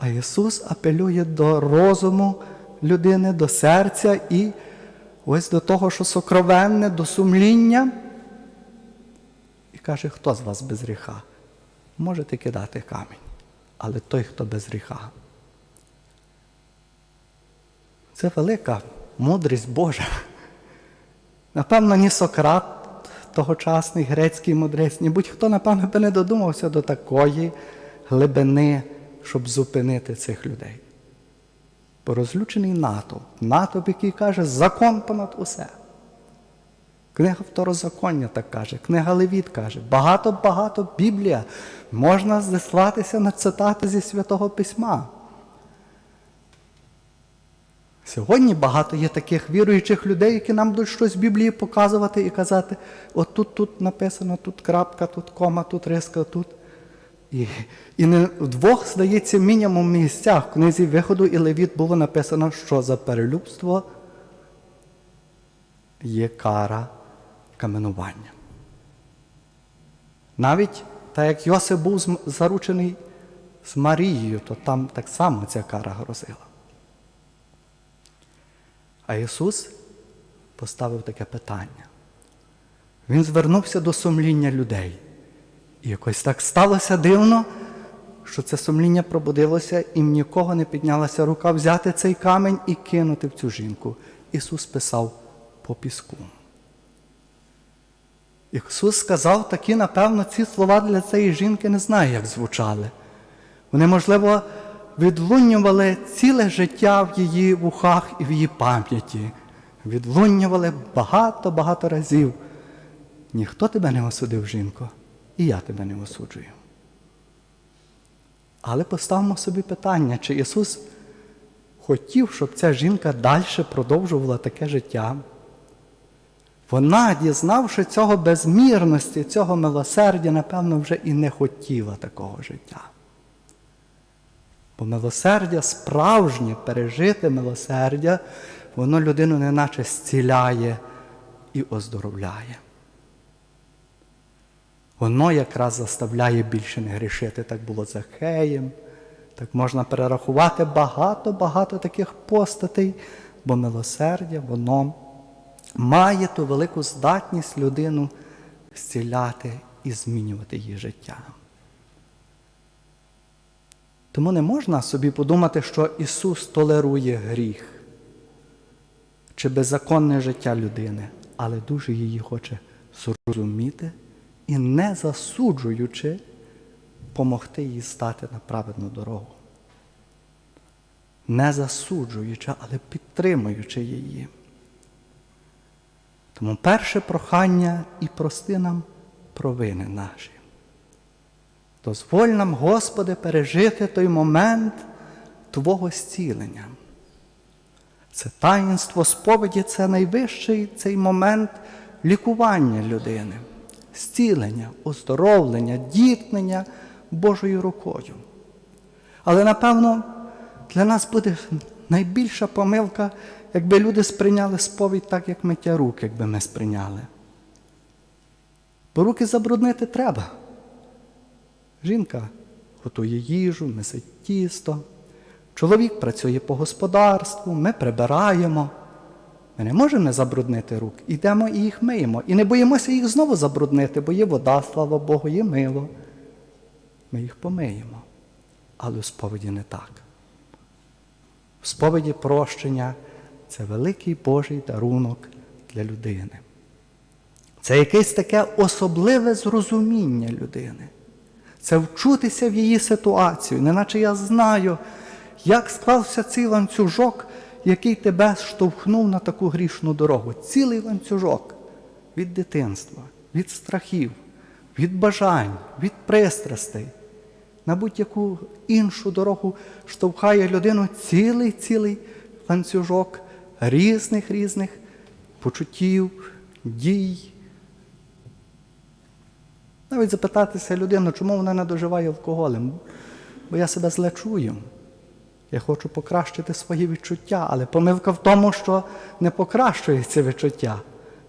А Ісус апелює до розуму людини, до серця і ось до того, що сокровенне, до сумління. І каже, хто з вас без гріха? Можете кидати камінь, але той, хто без гріха. Це велика мудрість Божа. Напевно, ні Сократ, тогочасний грецький мудрець, ні будь-хто, напевно, би не додумався до такої глибини, щоб зупинити цих людей. Бо розлючений натовп, натовп, який каже, закон понад усе. Книга Второзаконня так каже, книга Левіт каже, багато-багато Біблія. Можна зіслатися на цитати зі Святого Письма. Сьогодні багато є таких віруючих людей, які нам будуть щось в Біблії показувати і казати, от тут, тут написано, тут крапка, тут кома, тут риска, тут. І, і не в двох, здається, мінімум місцях в книзі виходу і Левіт було написано, що за перелюбство є кара каменування. Навіть так як Йосип був заручений з Марією, то там так само ця кара грозила. А Ісус поставив таке питання. Він звернувся до сумління людей. І якось так сталося дивно, що це сумління пробудилося, і нікого не піднялася рука взяти цей камінь і кинути в цю жінку. Ісус писав по піску. Ісус сказав такі, напевно, ці слова для цієї жінки не знаю, як звучали. Вони, можливо, відлунювали ціле життя в її вухах і в її пам'яті. Відлунювали багато-багато разів. Ніхто тебе не осудив, жінко, і я тебе не осуджую. Але поставимо собі питання, чи Ісус хотів, щоб ця жінка далі продовжувала таке життя. Вона, дізнавши цього безмірності, цього милосердя, напевно, вже і не хотіла такого життя. Бо милосердя справжнє, пережите милосердя, воно людину неначе зціляє і оздоровляє. Воно якраз заставляє більше не грішити. Так було з Захеєм. Так можна перерахувати багато-багато таких постатей, бо милосердя, воно має ту велику здатність людину зціляти і змінювати її життя. Тому не можна собі подумати, що Ісус толерує гріх чи беззаконне життя людини, але дуже її хоче зрозуміти і, не засуджуючи, помогти їй стати на праведну дорогу. Не засуджуючи, але підтримуючи її. Тому перше прохання і прости нам провини наші. Дозволь нам, Господи, пережити той момент Твого зцілення. Це таїнство сповіді це найвищий цей момент лікування людини, зцілення, оздоровлення, діткнення Божою рукою. Але, напевно, для нас буде найбільша помилка, якби люди сприйняли сповідь так, як миття рук, якби ми сприйняли. Бо руки забруднити треба. Жінка готує їжу, несить тісто. Чоловік працює по господарству, ми прибираємо. Ми не можемо забруднити рук. Ідемо і їх миємо. І не боїмося їх знову забруднити, бо є вода, слава Богу, є мило. Ми їх помиємо. Але у сповіді не так. В сповіді прощення це великий Божий дарунок для людини. Це якесь таке особливе зрозуміння людини. Це вчутися в її ситуацію, неначе я знаю, як склався цей ланцюжок, який тебе штовхнув на таку грішну дорогу. Цілий ланцюжок від дитинства, від страхів, від бажань, від пристрастей. На будь-яку іншу дорогу штовхає людину цілий цілий ланцюжок різних різних почуттів, дій. Навіть запитатися людину, чому вона не доживає алкоголем. Бо я себе зле чую. Я хочу покращити свої відчуття, але помилка в тому, що не покращується відчуття.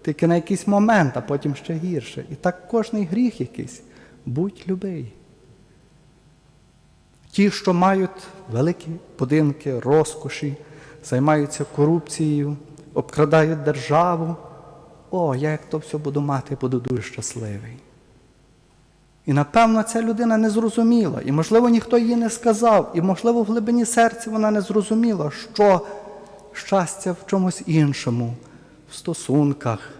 Тільки на якийсь момент, а потім ще гірше. І так кожний гріх якийсь. Будь любий. Ті, що мають великі будинки, розкоші, займаються корупцією, обкрадають державу. О, я як то все буду мати, буду дуже щасливий. І напевно ця людина не зрозуміла, і, можливо, ніхто їй не сказав, і, можливо, в глибині серця вона не зрозуміла, що щастя в чомусь іншому, в стосунках,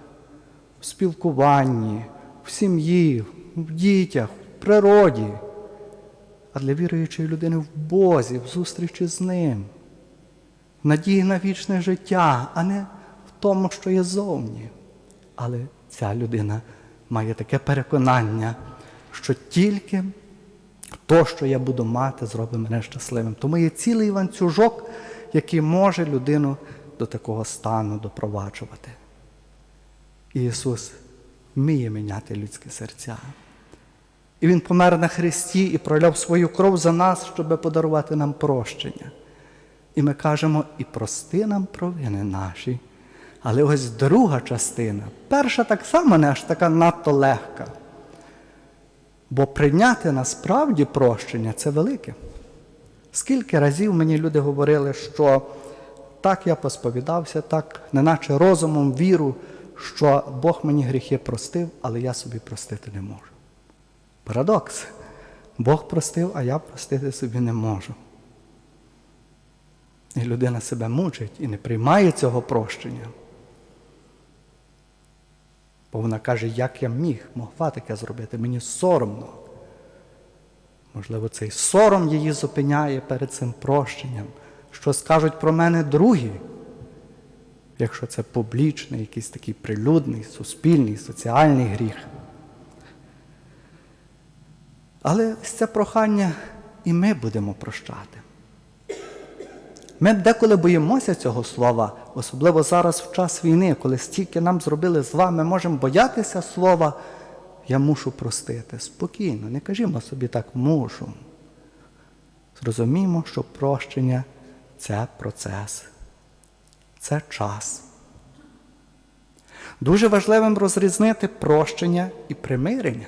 в спілкуванні, в сім'ї, в дітях, в природі. А для віруючої людини в Бозі, в зустрічі з ним, в надії на вічне життя, а не в тому, що є зовні. Але ця людина має таке переконання, що тільки то, що я буду мати, зробить мене щасливим. Тому є цілий ланцюжок, який може людину до такого стану допроваджувати. І Ісус вміє міняти людські серця. І Він помер на Христі і проляв свою кров за нас, щоб подарувати нам прощення. І ми кажемо, і прости нам провини наші. Але ось друга частина, перша так само не аж така надто легка. Бо прийняти насправді прощення це велике. Скільки разів мені люди говорили, що так я посповідався, так, неначе розумом віру, що Бог мені гріхи простив, але я собі простити не можу. Парадокс. Бог простив, а я простити собі не можу. І людина себе мучить і не приймає цього прощення. Бо вона каже, як я міг, могла таке зробити, мені соромно. Можливо, цей сором її зупиняє перед цим прощенням, що скажуть про мене другі, якщо це публічний, якийсь такий прилюдний, суспільний, соціальний гріх. Але ось це прохання і ми будемо прощати. Ми деколи боїмося цього слова, особливо зараз в час війни, коли стільки нам зробили зла, ми можемо боятися слова я мушу простити. Спокійно, не кажімо собі так мушу. Зрозуміємо, що прощення це процес, це час. Дуже важливим розрізнити прощення і примирення.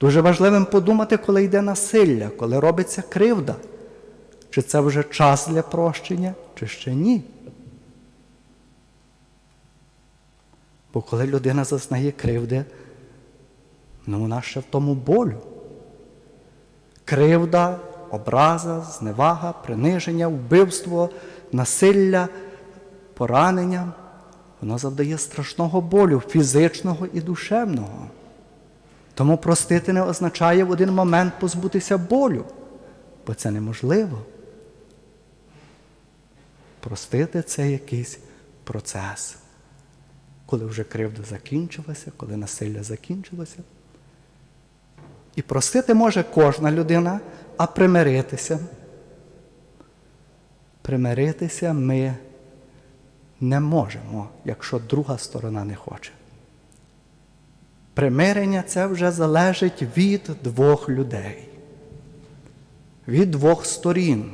Дуже важливим подумати, коли йде насилля, коли робиться кривда. Чи це вже час для прощення, чи ще ні? Бо коли людина зазнає кривди, ну вона ще в тому болю. Кривда, образа, зневага, приниження, вбивство, насилля, поранення, воно завдає страшного болю, фізичного і душевного. Тому простити не означає в один момент позбутися болю, бо це неможливо. Простити це якийсь процес. Коли вже кривда закінчилася, коли насилля закінчилося. І простити може кожна людина, а примиритися. Примиритися ми не можемо, якщо друга сторона не хоче. Примирення це вже залежить від двох людей, від двох сторін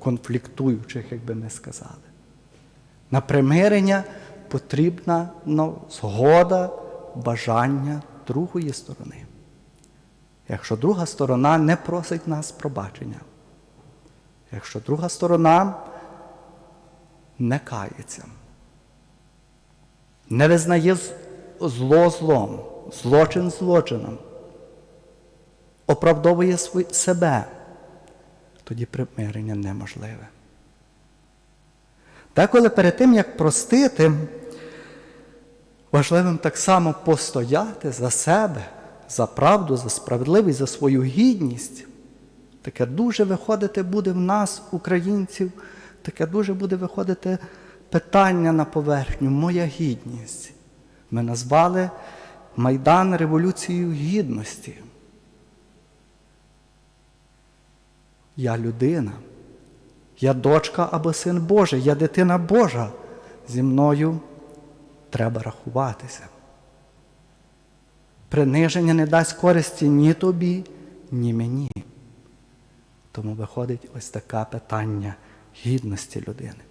конфліктуючих, як би ми сказали. На примирення потрібна ну, згода, бажання другої сторони. Якщо друга сторона не просить нас пробачення, якщо друга сторона не кається, не визнає зло злом, злочин злочином, оправдовує себе, тоді примирення неможливе. Деколи перед тим, як простити, важливим так само постояти за себе, за правду, за справедливість, за свою гідність. Таке дуже виходити буде в нас, українців, таке дуже буде виходити питання на поверхню, моя гідність. Ми назвали Майдан Революцією Гідності. Я людина, я дочка або син Божий, я дитина Божа. Зі мною треба рахуватися. Приниження не дасть користі ні тобі, ні мені. Тому виходить ось таке питання гідності людини.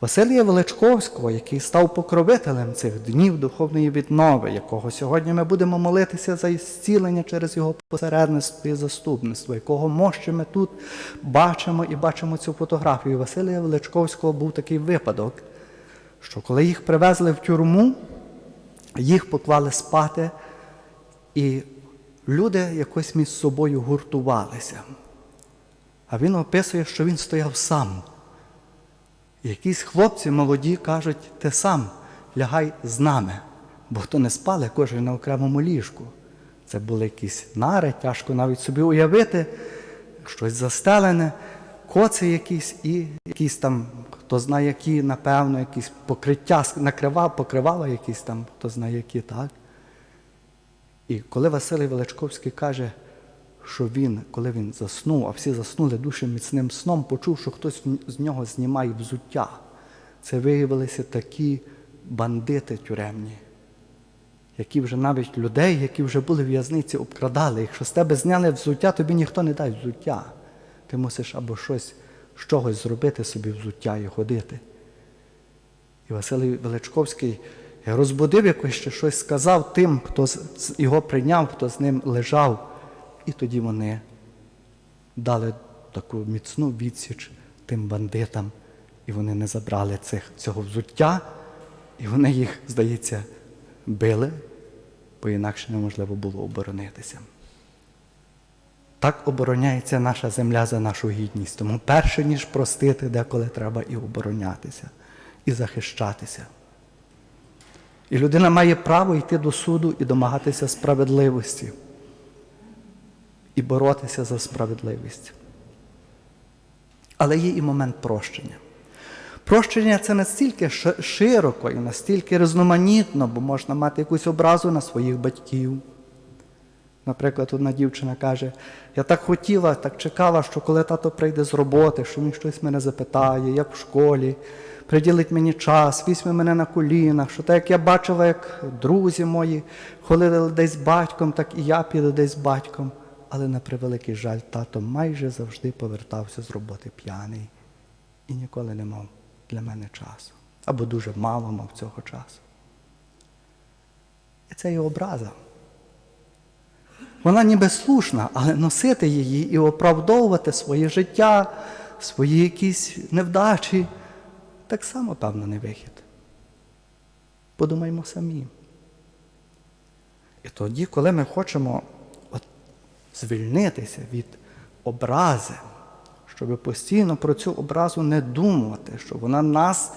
Василія Величковського, який став покровителем цих днів духовної віднови, якого сьогодні ми будемо молитися за зцілення через його посередництво і заступництво, якого мощі ми тут бачимо і бачимо цю фотографію. Василія Величковського був такий випадок, що коли їх привезли в тюрму, їх поклали спати, і люди якось між собою гуртувалися. А він описує, що він стояв сам. Якісь хлопці молоді кажуть, ти сам лягай з нами, бо хто не спали, кожен на окремому ліжку. Це були якісь нари, тяжко навіть собі уявити, щось застелене, коци якісь і якісь там, хто знає, які, напевно, якісь покриття, накривав, покривала якісь там, хто знає, які, так. І коли Василій Величковський каже, що він, коли він заснув, а всі заснули дуже міцним сном, почув, що хтось з нього знімає взуття. Це виявилися такі бандити тюремні, які вже навіть людей, які вже були в в'язниці, обкрадали. Якщо з тебе зняли взуття, тобі ніхто не дасть взуття. Ти мусиш або щось з чогось зробити собі взуття і ходити. І Василій Величковський розбудив якось ще щось сказав тим, хто його прийняв, хто з ним лежав. І тоді вони дали таку міцну відсіч тим бандитам, і вони не забрали цих, цього взуття, і вони їх, здається, били, бо інакше неможливо було оборонитися. Так обороняється наша земля за нашу гідність. Тому перше, ніж простити, деколи треба і оборонятися, і захищатися. І людина має право йти до суду і домагатися справедливості і боротися за справедливість. Але є і момент прощення. Прощення це настільки широко і настільки різноманітно, бо можна мати якусь образу на своїх батьків. Наприклад, одна дівчина каже, я так хотіла, так чекала, що коли тато прийде з роботи, що він щось мене запитає, як в школі, приділить мені час, візьме мене на колінах, що так як я бачила, як друзі мої ходили десь з батьком, так і я піду десь з батьком але на превеликий жаль, тато майже завжди повертався з роботи п'яний і ніколи не мав для мене часу. Або дуже мало мав цього часу. І це є образа. Вона ніби слушна, але носити її і оправдовувати своє життя, свої якісь невдачі, так само, певно, не вихід. Подумаймо самі. І тоді, коли ми хочемо звільнитися від образи, щоб постійно про цю образу не думати, щоб вона нас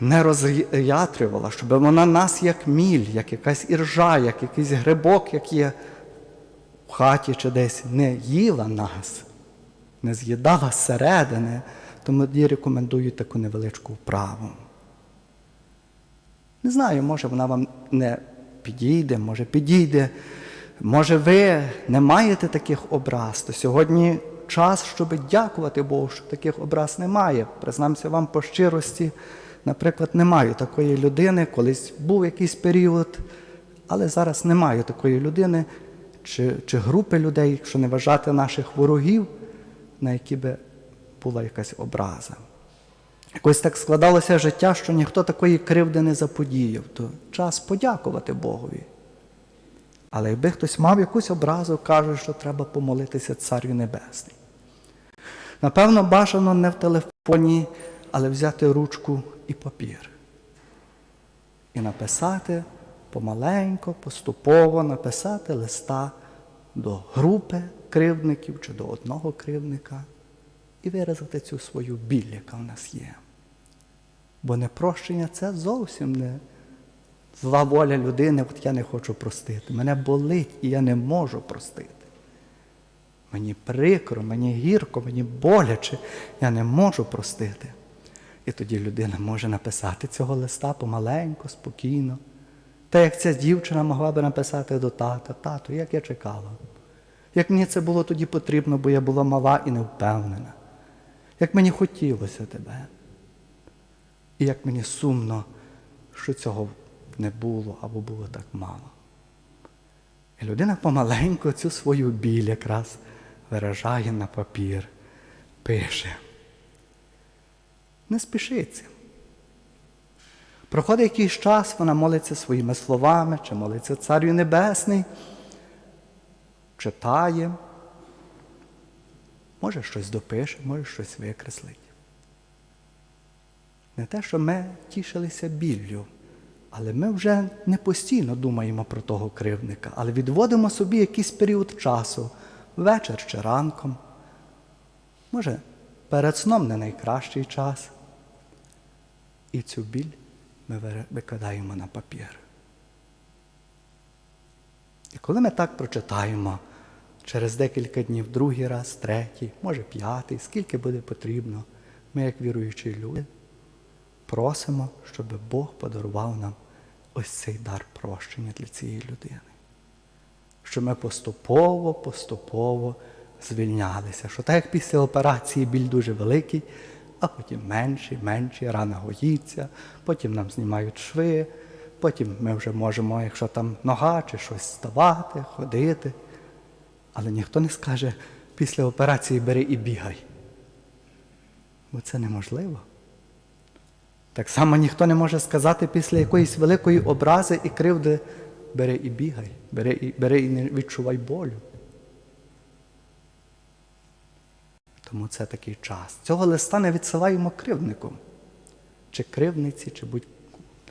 не роз'ятрювала, щоб вона нас як міль, як якась іржа, як якийсь грибок, як є в хаті чи десь, не їла нас, не з'їдала зсередини, тому я рекомендую таку невеличку вправу. Не знаю, може вона вам не підійде, може підійде. Може, ви не маєте таких образ, то сьогодні час, щоб дякувати Богу, що таких образ немає. Признамся вам по щирості, наприклад, немає такої людини, колись був якийсь період, але зараз немає такої людини чи, чи групи людей, якщо не вважати наших ворогів, на які би була якась образа. Якось так складалося життя, що ніхто такої кривди не заподіяв, то час подякувати Богові. Але якби хтось мав якусь образу, каже, що треба помолитися Царю Небесний. Напевно, бажано не в телефоні, але взяти ручку і папір. І написати помаленько, поступово написати листа до групи кривдників чи до одного кривдника і виразити цю свою біль, яка в нас є. Бо непрощення це зовсім не зла воля людини, от я не хочу простити. Мене болить і я не можу простити. Мені прикро, мені гірко, мені боляче, я не можу простити. І тоді людина може написати цього листа помаленько, спокійно. Та як ця дівчина могла би написати до тата, тату, як я чекала. Як мені це було тоді потрібно, бо я була мала і невпевнена. Як мені хотілося тебе. І як мені сумно, що цього не було або було так мало. І людина помаленьку цю свою біль якраз виражає на папір, пише. Не спішиться. Проходить якийсь час, вона молиться своїми словами, чи молиться Царю Небесний, читає, може щось допише, може щось викреслить. Не те, що ми тішилися біллю, але ми вже не постійно думаємо про того кривдника, але відводимо собі якийсь період часу, вечір чи ранком. Може, перед сном не найкращий час. І цю біль ми викидаємо на папір. І коли ми так прочитаємо через декілька днів, другий раз, третій, може п'ятий, скільки буде потрібно, ми, як віруючі люди, просимо, щоб Бог подарував нам ось цей дар прощення для цієї людини. Що ми поступово, поступово звільнялися. Що так як після операції біль дуже великий, а потім менший, менший, рана гоїться, потім нам знімають шви, потім ми вже можемо, якщо там нога чи щось ставати, ходити. Але ніхто не скаже, після операції бери і бігай. Бо це неможливо. Так само ніхто не може сказати після якоїсь великої образи і кривди бери і бігай, бери і, бери і не відчувай болю. Тому це такий час. Цього листа не відсилаємо кривднику, чи кривниці, чи будь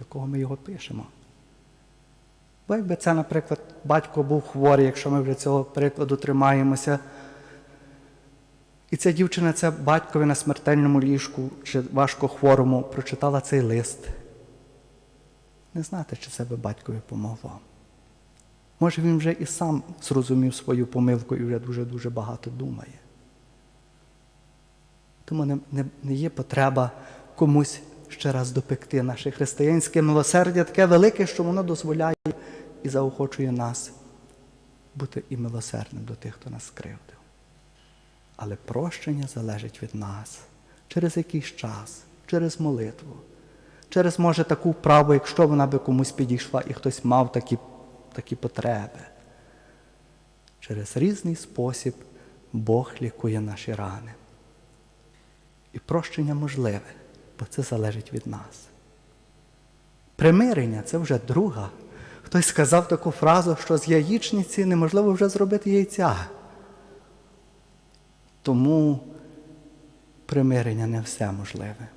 кого ми його пишемо. Бо якби це, наприклад, батько був хворий, якщо ми вже цього прикладу тримаємося, і ця дівчина, це батькові на смертельному ліжку чи важко хворому, прочитала цей лист. Не знати, чи це би батькові помогло. Може, він вже і сам зрозумів свою помилку і вже дуже-дуже багато думає. Тому не, не, не є потреба комусь ще раз допекти. Наше християнське милосердя таке велике, що воно дозволяє і заохочує нас бути і милосердним до тих, хто нас скривдив. Але прощення залежить від нас через якийсь час, через молитву, через, може, таку вправу, якщо вона би комусь підійшла і хтось мав такі, такі потреби. Через різний спосіб Бог лікує наші рани. І прощення можливе, бо це залежить від нас. Примирення це вже друга. Хтось сказав таку фразу, що з яєчниці неможливо вже зробити яйця. Тому примирення не все можливе.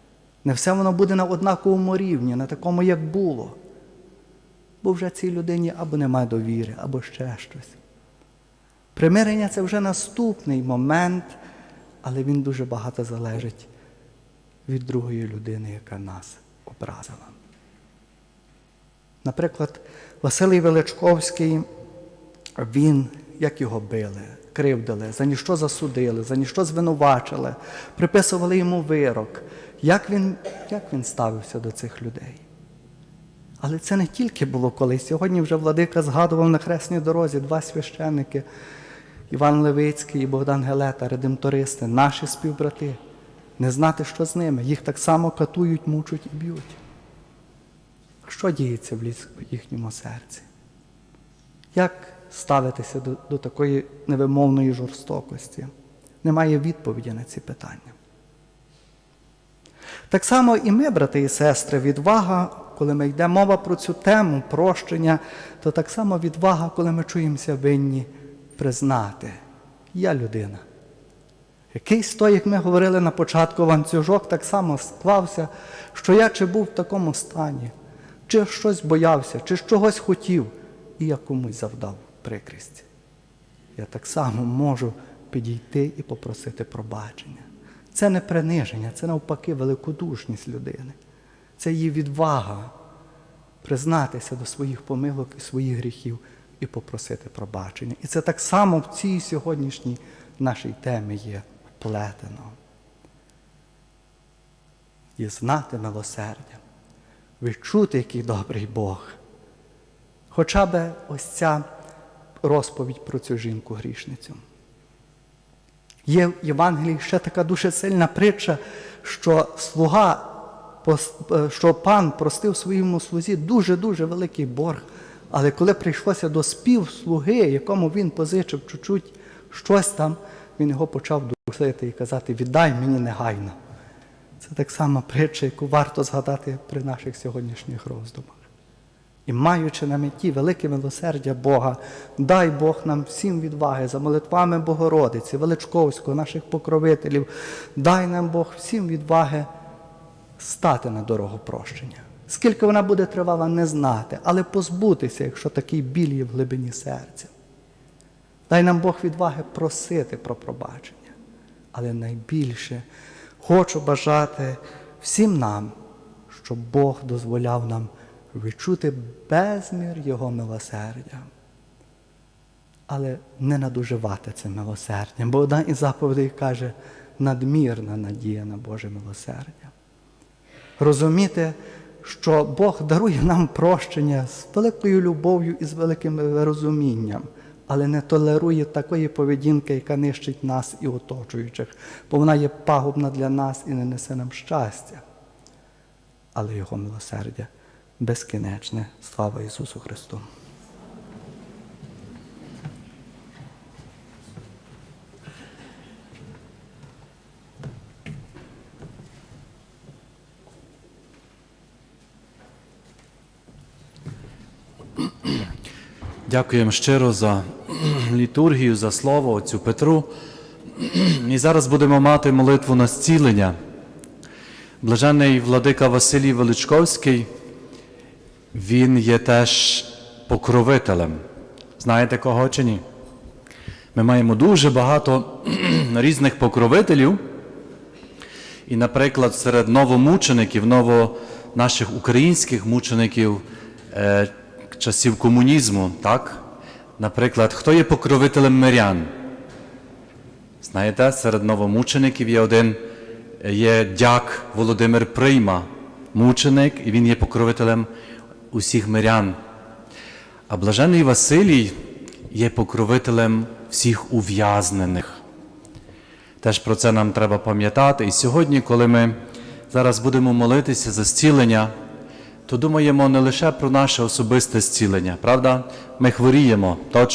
Не все воно буде на однаковому рівні, на такому, як було. Бо вже цій людині або немає довіри, або ще щось. Примирення це вже наступний момент, але він дуже багато залежить від другої людини, яка нас образила. Наприклад, Василій Величковський, він, як його били, кривдили, за ніщо засудили, за ніщо звинувачили, приписували йому вирок. Як він, як він ставився до цих людей? Але це не тільки було колись. Сьогодні вже владика згадував на хресній дорозі два священники Іван Левицький і Богдан Гелета, редемтористи, наші співбрати. Не знати, що з ними. Їх так само катують, мучуть і б'ють. Що діється в їхньому серці? Як ставитися до, до такої невимовної жорстокості? Немає відповіді на ці питання. Так само і ми, брати і сестри, відвага, коли ми йде мова про цю тему прощення, то так само відвага, коли ми чуємося винні признати, я людина. Якийсь той, як ми говорили на початку, ланцюжок так само склався, що я чи був в такому стані, чи щось боявся, чи чогось хотів, і я комусь завдав прикрість. Я так само можу підійти і попросити пробачення. Це не приниження, це навпаки великодушність людини. Це її відвага признатися до своїх помилок і своїх гріхів і попросити пробачення. І це так само в цій сьогоднішній нашій темі є вплетено. І знати милосердя, відчути, який добрий Бог. Хоча б ось ця розповідь про цю жінку грішницю. Є в Євангелії ще така дуже сильна притча, що слуга, е, що пан простив своєму слузі дуже-дуже великий борг. Але коли прийшлося до спів слуги, якому він позичив чуть-чуть щось там, він його почав дусити і казати: віддай мені негайно. Це так само притча, яку варто згадати при наших сьогоднішніх роздумах. І маючи на меті велике милосердя Бога, дай Бог нам всім відваги за молитвами Богородиці, Величковського, наших покровителів, дай нам Бог всім відваги стати на дорогу прощення. Скільки вона буде тривала, не знати, але позбутися, якщо такий біль є в глибині серця. Дай нам Бог відваги просити про пробачення. Але найбільше хочу бажати всім нам, щоб Бог дозволяв нам відчути безмір Його милосердя. Але не надуживати цим милосердям, бо одна із заповідей каже надмірна надія на Боже милосердя. Розуміти, що Бог дарує нам прощення з великою любов'ю і з великим розумінням, але не толерує такої поведінки, яка нищить нас і оточуючих, бо вона є пагубна для нас і не несе нам щастя. Але Його милосердя безкінечне. Слава Ісусу Христу! Дякуємо щиро за літургію, за слово отцю Петру. І зараз будемо мати молитву на зцілення. Блажений владика Василій Величковський, він є теж покровителем. Знаєте кого чи ні? Ми маємо дуже багато різних покровителів. І, наприклад, серед новомучеників, ново наших українських мучеників е, часів комунізму, так? Наприклад, хто є покровителем мирян? Знаєте, серед новомучеників є один, е, є дяк Володимир Прийма, мученик, і він є покровителем усіх мирян. А блажений Василій є покровителем всіх ув'язнених. Теж про це нам треба пам'ятати. І сьогодні, коли ми зараз будемо молитися за зцілення, то думаємо не лише про наше особисте зцілення, правда? Ми хворіємо, точно.